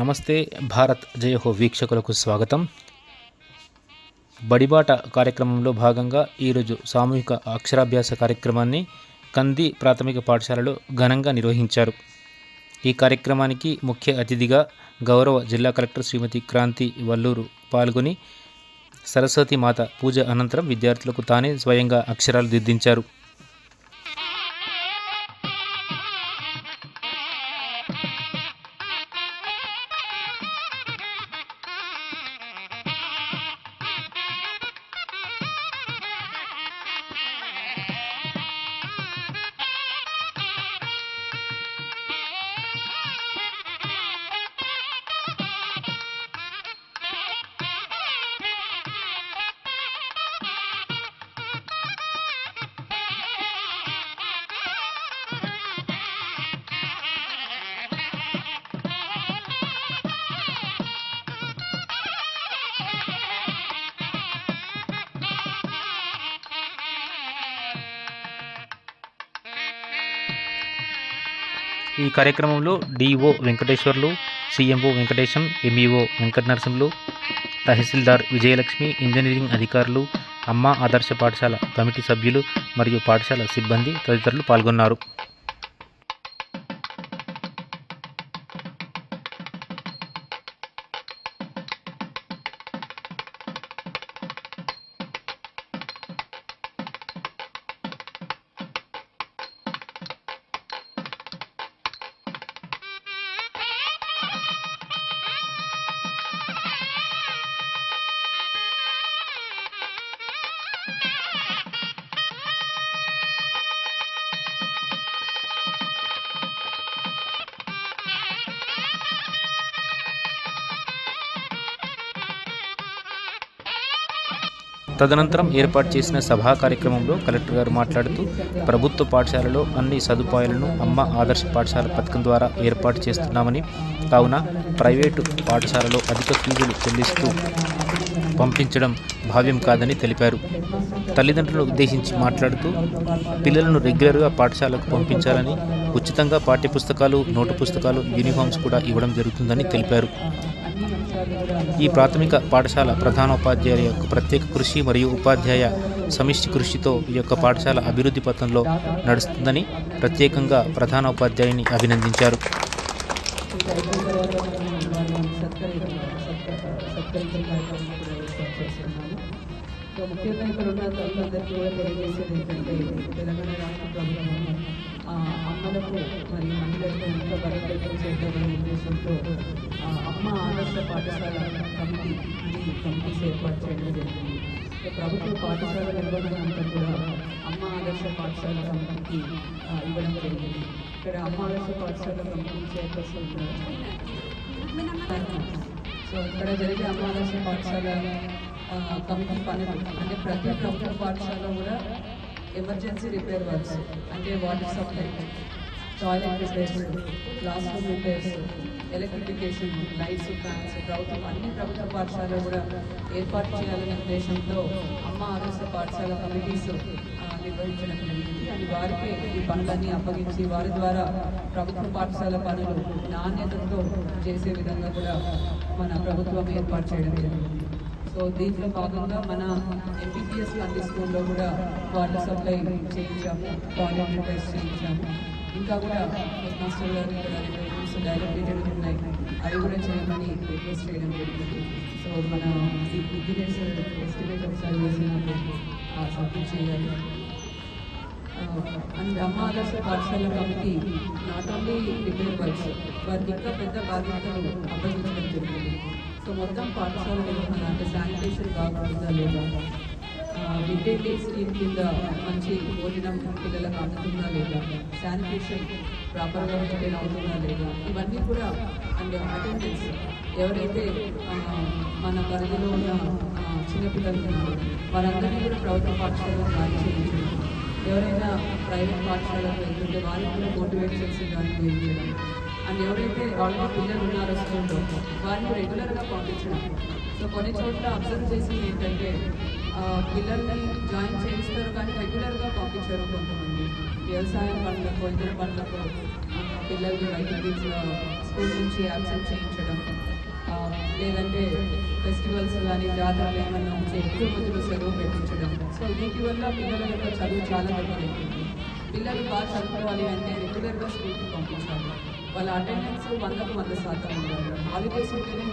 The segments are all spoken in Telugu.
నమస్తే భారత్ జయహో వీక్షకులకు స్వాగతం. బడిబాట కార్యక్రమంలో భాగంగా ఈరోజు సామూహిక అక్షరాభ్యాస కార్యక్రమాన్ని కంది ప్రాథమిక పాఠశాలలో ఘనంగా నిర్వహించారు. ఈ కార్యక్రమానికి ముఖ్య అతిథిగా గౌరవ జిల్లా కలెక్టర్ శ్రీమతి క్రాంతి వల్లూరు పాల్గొని సరస్వతి మాత పూజ అనంతరం విద్యార్థులకు తానే స్వయంగా అక్షరాలు దిద్దించారు. ఈ కార్యక్రమంలో DO Venkateswarlu CMO Venkatesham MEO Venkata Narasimhulu tahsildar Vijayalakshmi engineering అధికారులు అమ్మ ఆదర్శ పాఠశాల కమిటీ సభ్యులు మరియు పాఠశాల సిబ్బంది తదితరులు పాల్గొన్నారు. తదనంతరం ఏర్పాటు చేసిన సభా కార్యక్రమంలో కలెక్టర్ గారు మాట్లాడుతూ ప్రభుత్వ పాఠశాలలో అన్ని సదుపాయాలను అమ్మ ఆదర్శ పాఠశాల పథకం ద్వారా ఏర్పాటు చేస్తున్నామని కావున ప్రైవేటు పాఠశాలలో అధిక ఫీజులు చెల్లిస్తూ పంపించడం భావ్యం కాదని తెలిపారు. తల్లిదండ్రులను ఉద్దేశించి మాట్లాడుతూ పిల్లలను రెగ్యులర్గా పాఠశాలకు పంపించాలని ఉచితంగా పాఠ్యపుస్తకాలు నోటు పుస్తకాలు యూనిఫామ్స్ కూడా ఇవ్వడం జరుగుతుందని తెలిపారు. ఈ ప్రాథమిక పాఠశాల ప్రధానోపాధ్యాయుల యొక్క ప్రత్యేక కృషి మరియు ఉపాధ్యాయ సమిష్టి కృషితో ఈ యొక్క పాఠశాల అభివృద్ధి పథంలో నడుస్తుందని ప్రత్యేకంగా ప్రధానోపాధ్యాయుని అభినందించారు. సో ముఖ్యంగా ఇక్కడ ఉన్న తల్లులందరికీ కూడా తెలియజేసేది ఏంటంటే తెలంగాణ రాష్ట్ర ప్రభుత్వం అమ్మలకు మరియు మహిళలకు ఎంతో బలోపేతం చేద్దామనే ఉద్దేశంతో అమ్మ ఆదర్శ పాఠశాల కమిటీ అని కమిటీస్ ఏర్పాటు చేయడం జరిగింది. ప్రభుత్వ పాఠశాల నిర్వహణ అంతా కూడా అమ్మ ఆదర్శ పాఠశాల కమిటీకి ఇవ్వడం జరిగింది. ఇక్కడ అమ్మ ఆదర్శ పాఠశాల కమిటీ చైర్పర్సన్ సో ఇక్కడ జరిగే అమ్మ ఆదర్శ పాఠశాల కమిటీ పనులు అంటే ప్రతి ప్రభుత్వ పాఠశాల కూడా ఎమర్జెన్సీ రిపేర్ వర్క్స్ అంటే water supply toilet repairs class room repairs electrification lights fans ప్రభుత్వం అన్ని ప్రభుత్వ పాఠశాలలు కూడా ఏర్పాటు చేయాలనే ఉద్దేశంతో అమ్మ ఆదర్శ పాఠశాల కమిటీస్ నిర్వహించడం జరిగింది. అది వారికి ఈ పనులన్నీ అప్పగించి వారి ద్వారా ప్రభుత్వ పాఠశాల పనులు నాణ్యతతో చేసే విధంగా కూడా మన ప్రభుత్వం ఏర్పాటు చేయడం జరిగింది. సో దీంట్లో భాగంగా మన ఎంపీపీఎస్ కంది స్కూల్లో కూడా వాటర్ సప్లై చేయించాము టాయిలెట్ రిపేర్స్ చేయించాము. ఇంకా కూడా హెడ్ మాస్టర్ గారు ఇక్కడ ఉన్నాయి అవి కూడా చేయమని రిక్వెస్ట్ చేయడం జరిగింది. సో మన ఇంజనీర్స్ ఎస్టిమేట్ ఒకసారి వేసినప్పుడు సబ్మిట్ చేయాలి. అండ్ అమ్మ ఆదర్శ పాఠశాల committee not only repair works వారికి ఇంకా పెద్ద బాధ్యతలు అప్పగించడం జరిగింది. సో మొత్తం పాఠశాల నిర్వహణ అంటే శానిటేషన్ బాగుంటుందా లేదా? మిడ్ డే స్కీమ్ కింద మంచి భోజనం పిల్లలకు అందుతుందా లేదా? శానిటేషన్ ప్రాపర్గా మెయింటైన్ అవుతుందా లేదా? ఇవన్నీ కూడా అండ్ అటెండెన్స్ ఎవరైతే మన పరిధిలో ఉన్న చిన్నపిల్లలు ఉన్నారో వారందరినీ కూడా ప్రభుత్వ పాఠశాలలో జాయిన్ చేయించడం. ఎవరైనా ప్రైవేట్ పాఠశాలకు వెళ్తుంటే వారికి కూడా మోటివేట్ చేసి దాన్ని వేయించడం అండ్ ఎవరైతే ఆల్రెడీ పిల్లలు ఉన్నారో స్కూల్లో వారిని రెగ్యులర్గా పంపించడం. సో కొన్ని చోట్ల అబ్జర్వ్ చేసింది ఏంటంటే పిల్లల్ని జాయిన్ చేయిస్తారు కానీ రెగ్యులర్గా పంపించారు కొంతమంది. వ్యవసాయం పనులకు ఇతర పనులకు పిల్లల్ని బయటికి స్కూల్ నుంచి యాబ్సెంట్ చేయించడం. లేదంటే ఫెస్టివల్స్ కానీ జాతరలు ఏమైనా ఉంటే ఎక్కువ రోజులు సెలవు పెట్టించడం. సో వీటి వల్ల పిల్లల యొక్క చదువు చాలా దెబ్బతింటుంది పిల్లలు బాగా చదువుకోవాలి అంటే రెగ్యులర్గా స్కూల్కి పంపించాలి. వాళ్ళ అటెండెన్స్ వందకు వంద శాతం ఉండాలి. హాలిడేస్ ఉంటేనే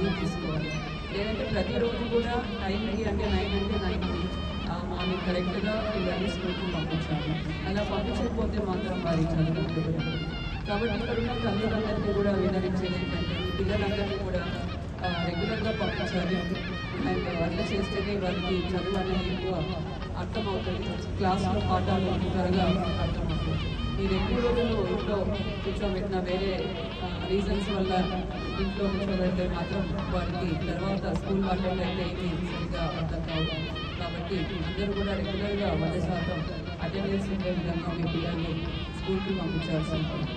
లీవ్ తీసుకోవాలి. లేదంటే ప్రతిరోజు కూడా టైంకి అంటే నైన్ అంటే నైన్ మార్నింగ్ కరెక్ట్గా పిల్లల్ని స్కూల్కి పంపించాలి. అలా పంపించకపోతే మాత్రం వారి చదువు కాబట్టి ఇక్కడ ఉన్న తల్లిదండ్రులకి కూడా వినరించేది ఏంటంటే మీ పిల్లలందరినీ కూడా రెగ్యులర్గా పంపించాలి. అండ్ అట్లా చేస్తేనే వారికి చదువు అనేది ఎక్కువ అర్థమవుతుంది. క్లాస్లో పాఠాలు త్వరగా అర్థమవుతుంది. మీరు ఎక్కువ రోజులు ఇంట్లో కూర్చోబెట్టిన వేరే రీజన్స్ వల్ల ఇంట్లో కూర్చోబెడితే మాత్రం వారికి తర్వాత స్కూల్ అటెండ్ అయితే ఏమి సరిగ్గా అర్థం కావు కాబట్టి అందరూ కూడా రెగ్యులర్గా వంద శాతం అటెండెన్స్ ఉండే విధంగా మీ పిల్లల్ని స్కూల్కి పంపించాల్సి ఉంటుంది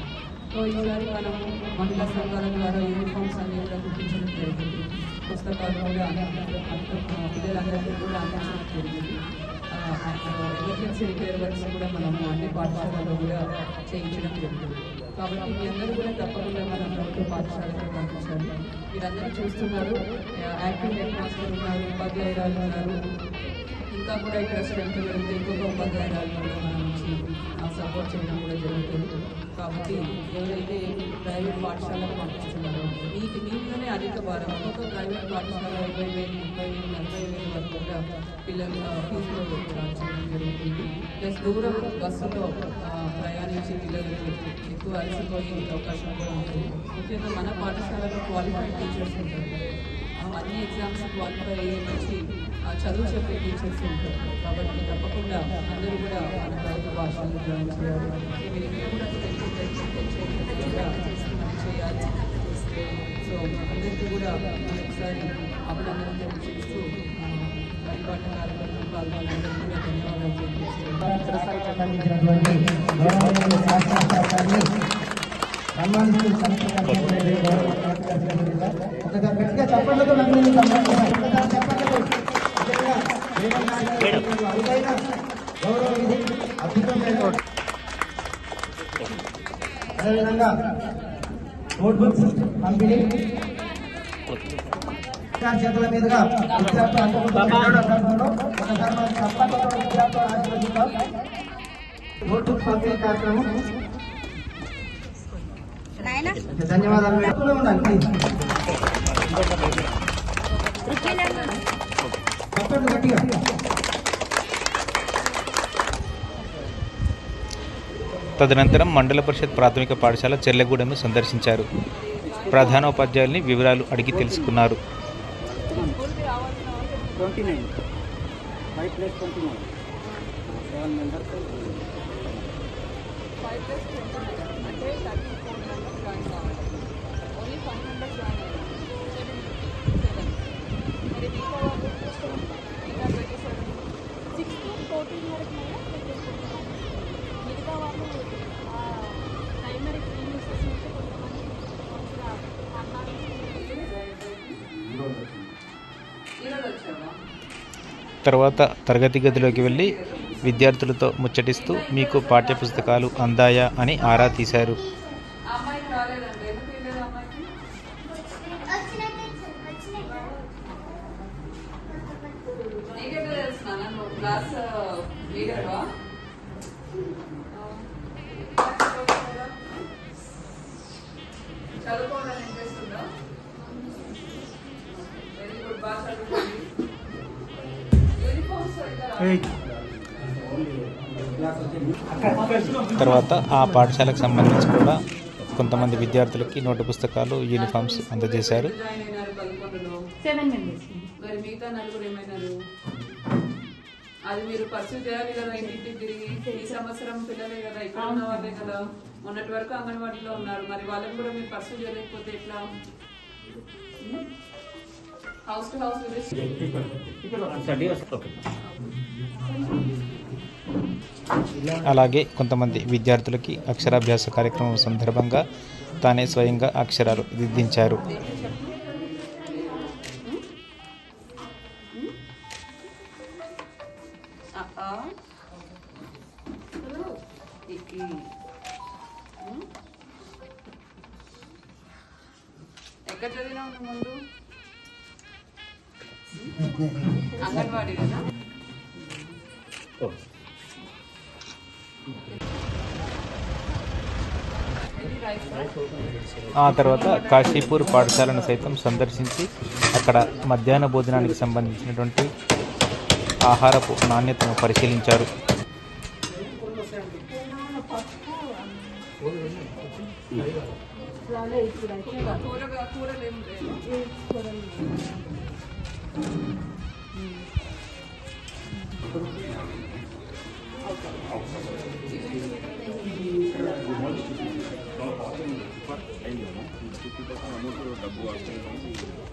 సో ఈసారి మనం మహిళా సంఘాల ద్వారా యూనిఫామ్స్ అన్ని కూడా కుట్టించడం జరిగింది పుస్తకాలు కూడా ఆ, పిల్లలందరికీ కూడా అందించడం జరిగింది ఎమర్జెన్సీ రిపేర్ వర్క్స్ కూడా మనము అన్ని పాఠశాలలో కూడా చేయించడం జరుగుతుంది కాబట్టి మీ అందరూ కూడా తప్పకుండా మన ప్రభుత్వ పాఠశాలకు పంపించాలి మీరందరూ చూస్తున్నారు యాక్టివ్ హెడ్ మాస్టర్ ఉన్నారు ఉపాధ్యాయురాలు ఉన్నారు ఇంకా కూడా ఇక్కడ స్ట్రెంత్ పెరిగితే ఇంకొక ఉపాధ్యాయురాలు కూడా మనం వచ్చి సపోర్ట్ చేయడం కూడా జరుగుతుంది. కాబట్టి ఎవరైతే ప్రైవేట్ పాఠశాలకు పంపిస్తున్నారో మీకు మీలోనే అధిక భారం. ఒక్కొక్క ప్రైవేట్ పాఠశాల ఇరవై వేలు ముప్పై వేలు నలభై వేలు వరకు కూడా పిల్లలు ఫీజులో చేయడం జరుగుతుంది. ప్లస్ దూరం బస్సులో ప్రయాణించి ప్రయాణించే పిల్లలకు ఎక్కువ అలసిపోయే అవకాశం కూడా ఉంటుంది. ముఖ్యంగా మన పాఠశాలలో క్వాలిఫైడ్ టీచర్స్ ఉంటారు. అన్ని ఎగ్జామ్స్ క్వాలిఫై అయ్యే నుంచి ఆ, చదువు చెప్పే టీచర్స్ ఉంటారు. కాబట్టి తప్పకుండా అందరూ కూడా మన ప్రభుత్వ భాషల్లో జాయిన్ చేయాలి. మీరు ఇంకా కూడా తెలుగు కూడా చేయాలి. సో అందరికీ కూడా మరొకసారి అభినందనలు తెలియజేస్తూ ఆ, పరిపాలన కార్యక్రమంలో పాల్గొనందరికీ కూడా ధన్యవాదాలు తెలియజేస్తున్నాను. అందించినటువంటి అద్భుతమైన అదేవిధంగా పంపిణీ. చేతుల మీదుగా పంపిణీ కార్యక్రమం. ధన్యవాదాలు. ఉండాలి తదనంతరం మండల పరిషత్ ప్రాథమిక పాఠశాల చెర్లగూడెంను సందర్శించారు. ప్రధానోపాధ్యాయుల్ని వివరాలు అడిగి తెలుసుకున్నారు. Twenty nine five plus twenty fourteen వరకు పెట్టేసుకుంటున్నాం మిగతా వాళ్ళు ప్రైమరీ నుంచి కొంతమంది మంచిగా తర్వాత తరగతి గదిలోకి వెళ్ళి విద్యార్థులతో ముచ్చటిస్తూ మీకు పాఠ్యపుస్తకాలు అందాయా అని ఆరా తీశారు. చదువుకోవడానికి ఇంట్రెస్ట్ ఉందా? వెరీ గుడ్ బాగా చదువుకోండి. తర్వాత ఆ పాఠశాలకు సంబంధించి కూడా కొంతమంది విద్యార్థులకి నోటు పుస్తకాలు యూనిఫామ్స్ అందజేశారు. సెవెన్ మెంబర్స్ మరి మిగతా నలుగురు ఏమైనారు? అది మీరు పర్సూ చేయాలి కదా ఇంటింటికి తిరిగి ఈ సంవత్సరం పిల్లలే కదా ఇక్కడ ఉన్న వాళ్ళే కదా. మొన్నటి వరకు అంగన్వాడీలో ఉన్నారు. మరి వాళ్ళని కూడా మీరు పర్సూ చేయలేకపోతే ఎట్లా? హౌస్ టు హౌస్ అలాగే కొంతమంది విద్యార్థులకి అక్షరాభ్యాస కార్యక్రమం సందర్భంగా తానే స్వయంగా అక్షరాలు దిద్దించారు ఎక్కడ చదివినావు ముందు? అంగన్వాడీ కదా ఆ తర్వాత కాశీపూర్ పాఠశాలను సైతం సందర్శించి అక్కడ మధ్యాహ్న భోజనానికి సంబంధించినటువంటి ఆహారపు నాణ్యతను పరిశీలించారు. झालं एक డబ్బు వస్తుంది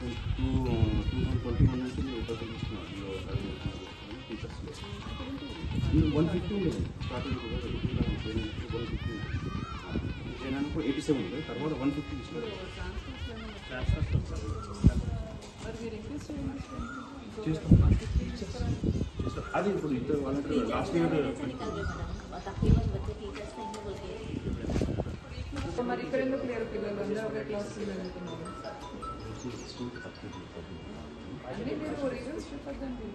కూరగా కూరలు ఏం లేవు వన్ ఫిఫ్టీ ఉండేది స్టార్టింగ్ వన్ ఫిఫ్టీ నేను అనుకో ఎయిటీ సెవెన్ ఉండేది తర్వాత వన్ ఫిఫ్టీ చేస్తాం చేస్తాం. అది ఇప్పుడు ఇద్దరు వాళ్ళంటే లాస్ట్ ఇయర్ మరి ఇక్కడ ఎందుకు లేరు పిల్లలు అందరూ ఒక క్లాస్ చదువుతున్నారు అన్ని మీరు రీజన్స్ చెప్పద్దండి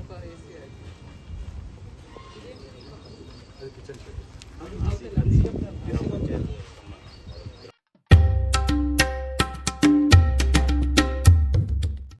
ఒక ఏసీ